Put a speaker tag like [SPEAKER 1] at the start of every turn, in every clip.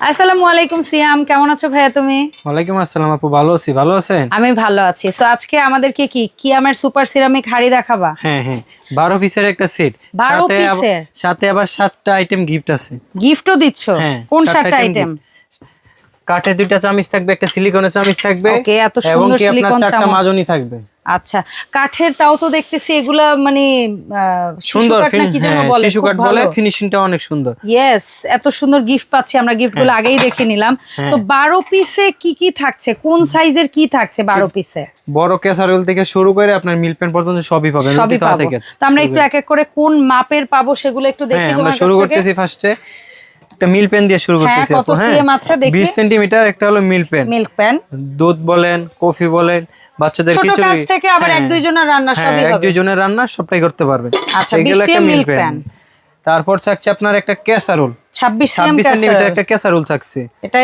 [SPEAKER 1] আসসালামু আলাইকুম সিয়াম। কেমন আছো ভাইয়া তুমি?
[SPEAKER 2] ওয়ালাইকুম আসসালাম আপু ভালো আছি। ভালো আছেন?
[SPEAKER 1] আমি ভালো আছি। সো আজকে আমাদেরকে কি কিয়ামের সুপার সিরামিক হাড়ি দেখাবা?
[SPEAKER 2] হ্যাঁ হ্যাঁ। বারো পিসের একটা সেট।
[SPEAKER 1] 12 পিসের?
[SPEAKER 2] সাথে আবার সাতটা আইটেম গিফট আছে।
[SPEAKER 1] গিফটও দিচ্ছ?
[SPEAKER 2] হ্যাঁ
[SPEAKER 1] কোন
[SPEAKER 2] সাতটা
[SPEAKER 1] আইটেম।
[SPEAKER 2] কাঠের দুইটা চামিচ থাকবে একটা সিলিকনের চামিচ থাকবে
[SPEAKER 1] Okay, এত
[SPEAKER 2] এবং কি আপনার চারটা মাজনি থাকবে।
[SPEAKER 1] আচ্ছা কাঠের তাও তো দেখতেছি এগুলা মানে
[SPEAKER 2] সুন্দর
[SPEAKER 1] কাঠ না কি যেন
[SPEAKER 2] হ্যাঁ,
[SPEAKER 1] বলে?
[SPEAKER 2] শিশু কাঠ বলে ফিনিশিংটা অনেক সুন্দর।
[SPEAKER 1] ইয়েস এত সুন্দর গিফট পাচ্ছি আমরা গিফটগুলো আগেই দেখে নিলাম।
[SPEAKER 2] হ্যাঁ।
[SPEAKER 1] তো বারো পিসে কি কি থাকছে? কোন সাইজের কি থাকছে বারো পিসে
[SPEAKER 2] বড় ক্যাসারোল থেকে শুরু করে আপনার মিল প্যান পর্যন্ত সবই পাবেন
[SPEAKER 1] সবই পাবো।
[SPEAKER 2] থেকে।
[SPEAKER 1] তো আমরা একটু এক এক করে কোন মাপের পাবো সেগুলো একটু দেখি
[SPEAKER 2] হ্যাঁ আমরা
[SPEAKER 1] তোমার
[SPEAKER 2] শুরু
[SPEAKER 1] কাছ থেকে।
[SPEAKER 2] করতেছি ফার্স্টে একটা মিল পেন দিয়ে শুরু
[SPEAKER 1] হ্যাঁ,
[SPEAKER 2] করতেছি
[SPEAKER 1] কত
[SPEAKER 2] আপু হ্যাঁ।
[SPEAKER 1] আছে দেখি।
[SPEAKER 2] 20 সেন্টিমিটার একটা হলো মিল পেন
[SPEAKER 1] মিল্ক পেন
[SPEAKER 2] দুধ বলেন কফি বলেন বাচ্চাদের
[SPEAKER 1] ছোট কাজ থেকে আবার এক
[SPEAKER 2] দুই
[SPEAKER 1] জনের রান্না সবই হবে
[SPEAKER 2] এক
[SPEAKER 1] দুই
[SPEAKER 2] জনের রান্না সবটাই করতে পারবেন
[SPEAKER 1] আচ্ছা,
[SPEAKER 2] এগুলো
[SPEAKER 1] 20
[SPEAKER 2] একটা মিল
[SPEAKER 1] milk
[SPEAKER 2] প্যান তারপর থাকছে আপনার একটা ক্যাসারোল
[SPEAKER 1] 26
[SPEAKER 2] ছাব্বিশ সেন্টিমিটার একটা ক্যাসারোল থাকছে।
[SPEAKER 1] এটা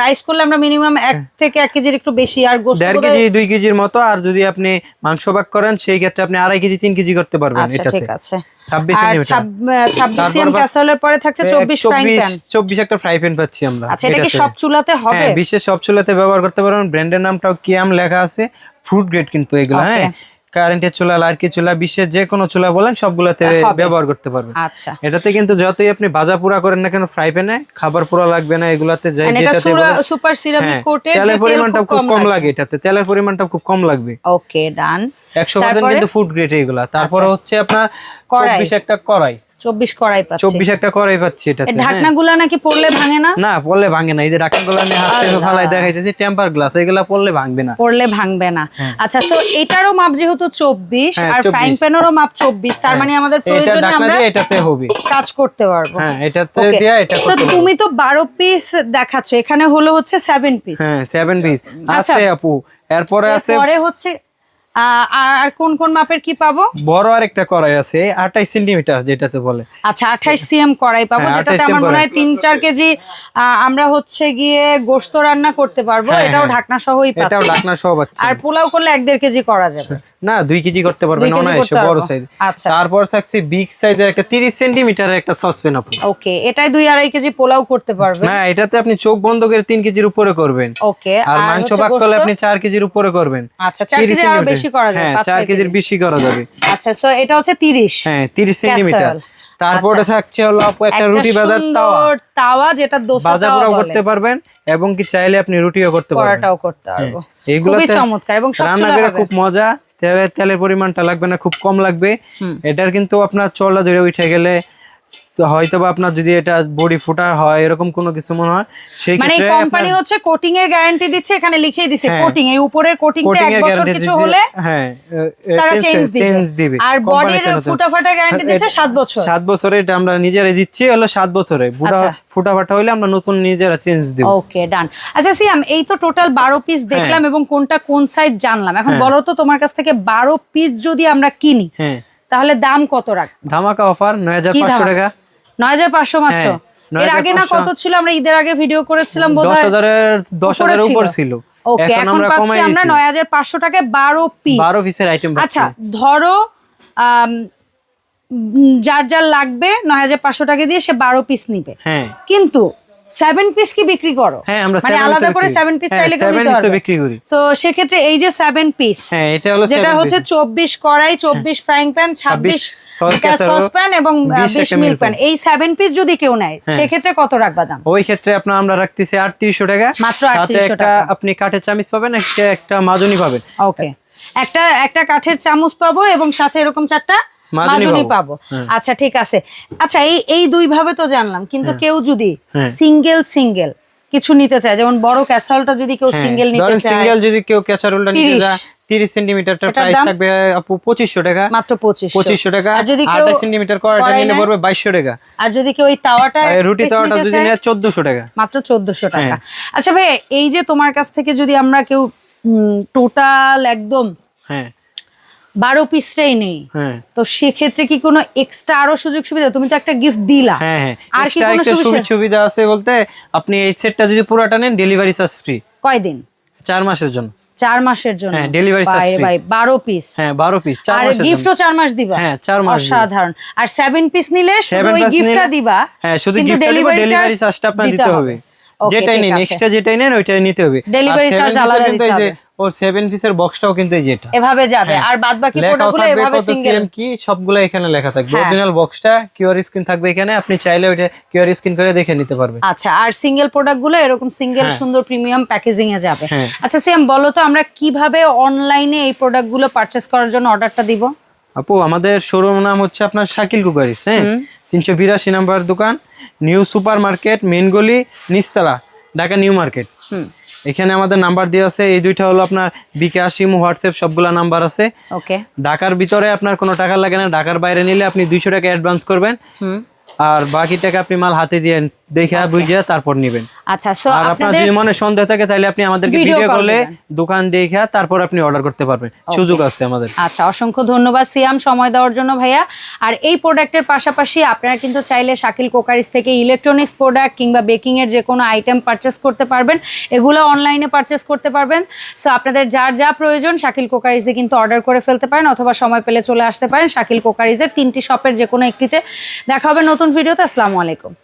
[SPEAKER 1] রাইস করলে আমরা মিনিমাম এক থেকে কেজির একটু বেশি আর
[SPEAKER 2] কেজি কেজির মতো আর যদি আপনি মাংস ভাগ করেন সেই ক্ষেত্রে আপনি আড়াই কেজি তিন কেজি করতে পারবেন
[SPEAKER 1] আচ্ছা
[SPEAKER 2] এটাতে।
[SPEAKER 1] ঠিক আছে।
[SPEAKER 2] সেন্টিমিটার
[SPEAKER 1] ক্যাসারোলের পরে থাকছে ফ্রাইং প্যান
[SPEAKER 2] একটা ফ্রাই প্যান পাচ্ছি আমরা
[SPEAKER 1] আচ্ছা এটা কি সব চুলাতে হবে?
[SPEAKER 2] হ্যাঁ বিশেষ সব চুলাতে ব্যবহার করতে পারবেন। ব্র্যান্ডের নামটাও কিয়াম লেখা আছে। ফ্রুট গ্রেড কিন্তু এগুলো হ্যাঁ? কারেন্টের চুলা লার্কি চুলা বিশ্বের যে কোনো চুলা বলেন সবগুলোতে। ব্যবহার করতে পারবেন
[SPEAKER 1] আচ্ছা
[SPEAKER 2] এটাতে কিন্তু যতই আপনি ভাজা পুরা করেন না কেন ফ্রাই প্যানে খাবার পুরা লাগবে না এগুলাতে যাই যেটাতে
[SPEAKER 1] সুপার সিরামিক কোটে
[SPEAKER 2] তেলের পরিমাণটা খুব কম লাগে এটাতে তেলের পরিমাণটা খুব কম লাগবে
[SPEAKER 1] ওকে ডান
[SPEAKER 2] একশো পার্সেন্ট
[SPEAKER 1] তারপরে?
[SPEAKER 2] কিন্তু ফুড গ্রেড এগুলা তারপরে
[SPEAKER 1] আচ্ছা।
[SPEAKER 2] হচ্ছে আপনার
[SPEAKER 1] কড়াই।
[SPEAKER 2] চব্বিশ একটা কড়াই
[SPEAKER 1] চব্বিশ কড়াই পাচ্ছি।
[SPEAKER 2] চব্বিশ একটা কড়াই পাচ্ছি এটাতে হ্যাঁ।
[SPEAKER 1] ঢাকনা নাকি পড়লে ভাঙে না?
[SPEAKER 2] না পড়লে ভাঙে না। এই যে রাখানগুলো আমি হাতে
[SPEAKER 1] আল্লাহ।
[SPEAKER 2] দেখাইতেছি টেম্পার গ্লাস এগুলা পড়লে ভাঙবে না।
[SPEAKER 1] পড়লে ভাঙবে না। আচ্ছা তো এটারও মাপ যেহেতু
[SPEAKER 2] হ্যাঁ,
[SPEAKER 1] আর
[SPEAKER 2] 24
[SPEAKER 1] ফ্রাইং প্যানেরও মাপ চব্বিশ তার মানে আমাদের
[SPEAKER 2] এটা
[SPEAKER 1] প্রয়োজনে আমরা
[SPEAKER 2] এটাতে হবে।
[SPEAKER 1] কাজ করতে পারব।
[SPEAKER 2] হ্যাঁ এটাতে. এটা
[SPEAKER 1] তো
[SPEAKER 2] করতে।
[SPEAKER 1] তুমি তো বারো পিস দেখাচ্ছ এখানে হলো হচ্ছে পিস
[SPEAKER 2] হ্যাঁ পিস
[SPEAKER 1] আচ্ছা।
[SPEAKER 2] আছে আপু। এরপরে আছে
[SPEAKER 1] পরে হচ্ছে আর কোন কোন মাপের কি পাবো?
[SPEAKER 2] বড় আরেকটা কড়াই আছে আঠাইশ সেন্টিমিটার যেটাতে বলে।
[SPEAKER 1] আচ্ছা আঠাইশ সিএম কড়াই পাবো
[SPEAKER 2] হ্যাঁ,
[SPEAKER 1] যেটাতে
[SPEAKER 2] 28
[SPEAKER 1] আমার মনে হয় তিন চার কেজি আহ, আমরা হচ্ছে গিয়ে গোস্ত রান্না করতে পারব
[SPEAKER 2] হ্যাঁ,
[SPEAKER 1] এটাও
[SPEAKER 2] হ্যাঁ।
[SPEAKER 1] ঢাকনা সহই
[SPEAKER 2] এটাও
[SPEAKER 1] পাচ্ছি।
[SPEAKER 2] ঢাকনা সহ পাচ্ছি।
[SPEAKER 1] আর পোলাও করলে এক দেড় কেজি করা যাবে।
[SPEAKER 2] না দুই কেজি করতে পারবেন অনায়াসে বড় সাইজ
[SPEAKER 1] আচ্ছা।
[SPEAKER 2] তারপর থাকছে বিগ সাইজের একটা তিরিশ সেন্টিমিটারের একটা সসপেন আপু
[SPEAKER 1] ওকে এটাই দুই আড়াই কেজি পোলাও করতে পারবে
[SPEAKER 2] না এটাতে আপনি চোখ বন্ধ করে তিন কেজির উপরে করবেন।
[SPEAKER 1] ওকে
[SPEAKER 2] আর মাংস ভাগ করলে আপনি চার কেজির উপরে করবেন।
[SPEAKER 1] আচ্ছা চার
[SPEAKER 2] 30
[SPEAKER 1] কেজি
[SPEAKER 2] আরও।
[SPEAKER 1] বেশি করা যাবে
[SPEAKER 2] হ্যাঁ
[SPEAKER 1] পাঁচ
[SPEAKER 2] চার
[SPEAKER 1] ছয়
[SPEAKER 2] কেজির বেশি করা যাবে।
[SPEAKER 1] আচ্ছা সো এটা হচ্ছে তিরিশ।
[SPEAKER 2] হ্যাঁ তিরিশ সেন্টিমিটার তারপরে
[SPEAKER 1] আচ্ছা।
[SPEAKER 2] থাকছে হলো আপু একটা রুটি বাজার তাওয়া।
[SPEAKER 1] তাওয়া যেটা দোসা
[SPEAKER 2] ভাজা
[SPEAKER 1] তাওয়া
[SPEAKER 2] পোড়াও করতে পারবেন এবং কি চাইলে আপনি রুটিও করতে পারবেন।
[SPEAKER 1] পরাটাও করতে পারব।
[SPEAKER 2] হ্যাঁ, এইগুলাতে
[SPEAKER 1] খুবই চমৎকার এবং সব
[SPEAKER 2] রান্না
[SPEAKER 1] চুলা
[SPEAKER 2] করে
[SPEAKER 1] হবে।
[SPEAKER 2] খুব মজা। তেলের তেলের পরিমাণটা লাগবে না খুব কম লাগবে। এটার কিন্তু আপনার চলা ধরে উঠে গেলে তো হয়তো বা আপনার যদি এটা বডি ফুটা হয় এরকম কোনো কিছু মনে হয় সেই
[SPEAKER 1] মানে কোম্পানি হচ্ছে কোটিং এর গ্যারান্টি দিচ্ছে এখানে লিখেই দিছে
[SPEAKER 2] হ্যাঁ।
[SPEAKER 1] কোটিং এই উপরের কোটিংটা
[SPEAKER 2] কোটিং
[SPEAKER 1] এক বছর কিছু হলে
[SPEAKER 2] হ্যাঁ
[SPEAKER 1] তারা চেঞ্জ
[SPEAKER 2] চেঞ্জ দিবে।
[SPEAKER 1] আর বডির
[SPEAKER 2] change-
[SPEAKER 1] ফুটাফাটা গ্যারান্টি দিচ্ছে সাত বছর।
[SPEAKER 2] সাত বছরে এটা আমরা নিজেরাই দিচ্ছি হলো সাত বছরে। বুড়া
[SPEAKER 1] আচ্ছা।
[SPEAKER 2] ফুটা ফাটা হইলে আমরা নতুন নিজেরা চেঞ্জ দিব।
[SPEAKER 1] ওকে ডান আচ্ছা সিয়াম এই তো টোটাল বারো পিস দেখলাম এবং কোনটা কোন সাইজ জানলাম। এখন
[SPEAKER 2] হ্যাঁ।
[SPEAKER 1] বলো তো তোমার কাছ থেকে বারো পিস যদি আমরা কিনি
[SPEAKER 2] হ্যাঁ।
[SPEAKER 1] তাহলে দাম কত রাখ?
[SPEAKER 2] ধামাকা অফার নয় হাজার পাঁচশো? টাকা।
[SPEAKER 1] নয় হাজার পাঁচশো মাত্র?
[SPEAKER 2] হ্যাঁ,
[SPEAKER 1] এর আগে না কত ছিল? আমরা ঈদের আগে ভিডিও করেছিলাম
[SPEAKER 2] দশ
[SPEAKER 1] বোধহয়
[SPEAKER 2] হাজারের দশ হাজারের উপর
[SPEAKER 1] ছিল। ওকে এখন পাচ্ছি আমরা। নয় হাজার পাঁচশো টাকায় বারো পিস
[SPEAKER 2] বারো পিসের আইটেম
[SPEAKER 1] আচ্ছা ধরো যার যার লাগবে নয় হাজার পাঁচশো টাকা দিয়ে সে বারো পিস নিবে।
[SPEAKER 2] হ্যাঁ।
[SPEAKER 1] কিন্তু সেভেন পিস কি বিক্রি করো?
[SPEAKER 2] হ্যাঁ আমরা
[SPEAKER 1] মানে আলাদা করে সেভেন পিস
[SPEAKER 2] হ্যাঁ,
[SPEAKER 1] চাইলে।
[SPEAKER 2] বিক্রি করি।
[SPEAKER 1] তো সেক্ষেত্রে এই যে সেভেন পিস
[SPEAKER 2] হ্যাঁ এটা হলো
[SPEAKER 1] যেটা হচ্ছে চব্বিশ কড়াই চব্বিশ ফ্রাইং প্যান ছাব্বিশ
[SPEAKER 2] সস
[SPEAKER 1] এবং বিশ মিল প্যান এই সেভেন পিস যদি কেউ নেয়। সেক্ষেত্রে কত রাখবা দাম?
[SPEAKER 2] ওই ক্ষেত্রে আপনার আমরা রাখতেছি আটত্রিশশো টাকা।
[SPEAKER 1] মাত্র
[SPEAKER 2] সাথে
[SPEAKER 1] 3800
[SPEAKER 2] একটা
[SPEAKER 1] টাকা।
[SPEAKER 2] আপনি কাঠের চামিচ পাবেন একটা একটা মাজনি পাবেন।
[SPEAKER 1] ওকে একটা একটা কাঠের চামচ পাবো এবং সাথে এরকম চারটা
[SPEAKER 2] মাজনি পাবো।
[SPEAKER 1] পাবো আচ্ছা ঠিক আছে। আচ্ছা এই এই দুই ভাবে তো জানলাম কিন্তু কেউ যদি
[SPEAKER 2] হ্যাঁ।
[SPEAKER 1] সিঙ্গেল সিঙ্গেল কিছু নিতে চায় যেমন বড় ক্যাসালটা যদি কেউ সিঙ্গেল নিতে
[SPEAKER 2] হ্যাঁ,
[SPEAKER 1] চায়।
[SPEAKER 2] সিঙ্গেল যদি কেউ ক্যাচারোলটা নিতে
[SPEAKER 1] 30
[SPEAKER 2] যায় তিরিশ সেন্টিমিটারটা প্রাইস থাকবে আপু পঁচিশশো টাকা।
[SPEAKER 1] মাত্র পঁচিশ
[SPEAKER 2] পঁচিশশো টাকা।
[SPEAKER 1] আর যদি কেউ
[SPEAKER 2] আঠাশ সেন্টিমিটার কড়াইটা
[SPEAKER 1] কড়াই
[SPEAKER 2] নিলে? পড়বে বাইশশো টাকা।
[SPEAKER 1] আর যদি কেউ ওই তাওয়াটা
[SPEAKER 2] রুটি তাওয়াটা যদি নেয় চোদ্দশো টাকা।
[SPEAKER 1] মাত্র চোদ্দশো টাকা।
[SPEAKER 2] হ্যাঁ।
[SPEAKER 1] আচ্ছা ভাই এই যে তোমার কাছ থেকে যদি আমরা কেউ টোটাল একদম
[SPEAKER 2] হ্যাঁ।
[SPEAKER 1] বারো পিসটাই নেই।
[SPEAKER 2] হ্যাঁ।
[SPEAKER 1] তো সেক্ষেত্রে কি কোনো এক্সট্রা আরও সুযোগ সুবিধা? তুমি তো একটা গিফট দিলা।
[SPEAKER 2] হ্যাঁ হ্যাঁ।
[SPEAKER 1] আর কি কোনো সুবিধা?
[SPEAKER 2] আছে বলতে আপনি এই সেটটা যদি পুরোটা নেন ডেলিভারি চার্জ ফ্রি
[SPEAKER 1] কয়দিন?
[SPEAKER 2] চার মাসের জন্য।
[SPEAKER 1] চার মাসের জন্য?
[SPEAKER 2] হ্যাঁ, delivery charge
[SPEAKER 1] ভাই
[SPEAKER 2] free।
[SPEAKER 1] ভাই বারো পিস
[SPEAKER 2] হ্যাঁ বারো পিস চার
[SPEAKER 1] আর গিফটও চার মাস দিবা?
[SPEAKER 2] হ্যাঁ, চার মাস দিব।
[SPEAKER 1] অসাধারণ। আর সেভেন পিস নিলে শুধু ওই গিফটটা দিবা
[SPEAKER 2] হ্যাঁ, শুধু
[SPEAKER 1] কিন্তু
[SPEAKER 2] gift টা দিব,
[SPEAKER 1] delivery
[SPEAKER 2] delivery
[SPEAKER 1] charge
[SPEAKER 2] charge টা আপনার
[SPEAKER 1] দিতে
[SPEAKER 2] হবে। যেটাই নিন। এক্সট্রা যেটাই নেন ওইটাই নিতে হবে। ডেলিভারি piece-এর
[SPEAKER 1] আলাদা দিতে হবে।
[SPEAKER 2] ওর সেভেন পিসের বক্সটাও কিন্তু এই যেটা
[SPEAKER 1] এভাবে যাবে।
[SPEAKER 2] হ্যাঁ।
[SPEAKER 1] আর বাদ বাকি প্রোডাক্টগুলো এভাবে সিঙ্গেল
[SPEAKER 2] কি সবগুলো এখানে লেখা থাকবে।
[SPEAKER 1] হ্যাঁ।
[SPEAKER 2] অরিজিনাল বক্সটা কিউআর স্ক্রিন থাকবে এখানে। আপনি চাইলে কিউআর স্ক্রিন করে দেখে নিতে পারবেন।
[SPEAKER 1] আচ্ছা আর সিঙ্গেল প্রোডাক্টগুলো এরকম সিঙ্গেল
[SPEAKER 2] হ্যাঁ।
[SPEAKER 1] সুন্দর প্রিমিয়াম প্যাকেজিং এ যাবে।
[SPEAKER 2] হ্যাঁ।
[SPEAKER 1] আচ্ছা সেম বলো তো আমরা কীভাবে অনলাইনে এই প্রোডাক্টগুলো পারচেজ করার জন্য অর্ডারটা দিব?
[SPEAKER 2] আপু আমাদের শোরুম নাম হচ্ছে আপনার শাকিল কুকারিস হ্যাঁ? তিনশো বিরাশি নাম্বার দোকান নিউ সুপার মার্কেট মেন গলি নিস্তালা ঢাকা নিউ মার্কেট।
[SPEAKER 1] হুম।
[SPEAKER 2] এখানে আমাদের নাম্বার দেওয়া আছে। এই দুইটা হলো আপনার বিকাশ ইমো হোয়াটসঅ্যাপ সবগুলা নাম্বার আছে।
[SPEAKER 1] ওকে।
[SPEAKER 2] ঢাকার ভিতরে আপনার কোনো টাকা লাগে না। ঢাকার বাইরে নিলে আপনি দুইশো টাকা অ্যাডভান্স করবেন।
[SPEAKER 1] হুম।
[SPEAKER 2] আর বাকি টাকা আপনি মাল হাতে দিয়ে দেখে বুঝে তারপর নেবেন।
[SPEAKER 1] আচ্ছা সো
[SPEAKER 2] আর আপনার যদি মনে সন্দেহ থাকে তাহলে আপনি আমাদেরকে ভিডিও কলে দোকান দেখে তারপর আপনি অর্ডার করতে পারবেন। সুযোগ আছে আমাদের।
[SPEAKER 1] আচ্ছা অসংখ্য ধন্যবাদ সিয়াম সময় দেওয়ার জন্য ভাইয়া। আর এই প্রোডাক্টের পাশাপাশি আপনারা কিন্তু চাইলে শাকিল কোকারিস থেকে ইলেকট্রনিক্স প্রোডাক্ট কিংবা বেকিং এর যে কোনো আইটেম পারচেস করতে পারবেন। এগুলো অনলাইনে পারচেস করতে পারবেন। সো আপনাদের যার যা প্রয়োজন শাকিল কোকারিজে কিন্তু অর্ডার করে ফেলতে পারেন অথবা সময় পেলে চলে আসতে পারেন শাকিল কোকারিজের তিনটি শপের যে কোনো একটিতে। দেখা হবে নতুন ভিডিওতে আসসালামু আলাইকুম।